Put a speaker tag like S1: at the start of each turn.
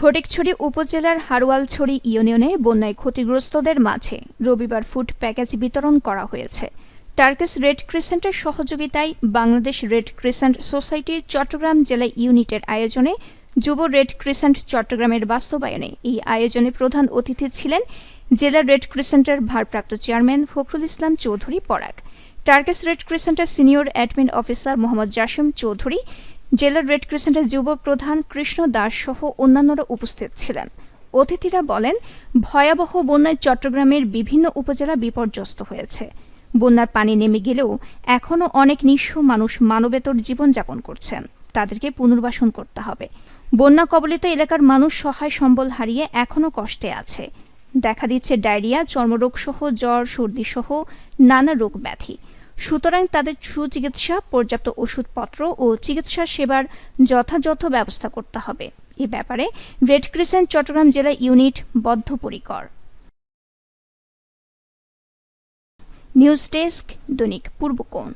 S1: ফটিকছড়ি উপজেলার হারওয়ালছড়ি ইউনিয়নে বন্যায় ক্ষতিগ্রস্তদের মাঝে রবিবার ফুড প্যাকেজ বিতরণ করা হয়েছে। টার্কিস রেড ক্রিসেন্টের সহযোগিতায় Bangladesh red crescent society Chattogram জেলা ইউনিটের আয়োজনে যুব রেড ক্রিসেন্ট চট্টগ্রামের বাস্তবায়নে এই আয়োজনে প্রধান অতিথি ছিলেন জেলা রেড ক্রিসেন্টের ভারপ্রাপ্ত chairman Fakhrul Islam Chowdhury Parag, Turkish red ক্রিসেন্টের senior admin officer Mohammad Jasim Chowdhury জেলার রেড ক্রিসেন্টের যুব প্রধান কৃষ্ণ দাস সহ অন্যান্যরা উপস্থিত ছিলেন। অতিথিরা বলেন, ভয়াবহ বন্যায় চট্টগ্রামের বিভিন্ন উপজেলা বিপর্যস্ত হয়েছে। বন্যার পানি নেমে গেলেও এখনও অনেক নিঃস্ব মানুষ মানবেতর জীবনযাপন করছেন। তাদেরকে পুনর্বাসন করতে হবে। বন্যা কবলিত এলাকার মানুষ সহায় সম্বল হারিয়ে এখনও কষ্টে আছে। দেখা দিচ্ছে ডায়রিয়া চর্মরোগ সহ জ্বর সর্দি সহ নানা রোগ ব্যাধি। সুতরাং তাদের সুচিকিৎসা, পর্যাপ্ত ওষুধপত্র ও চিকিৎসা সেবার যথাযথ ব্যবস্থা করতে হবে। এ ব্যাপারে রেড ক্রিসেন্ট, চট্টগ্রাম জেলা ইউনিট বদ্ধপরিকর। নিউজ ডেস্ক দৈনিক পূর্বকোণ।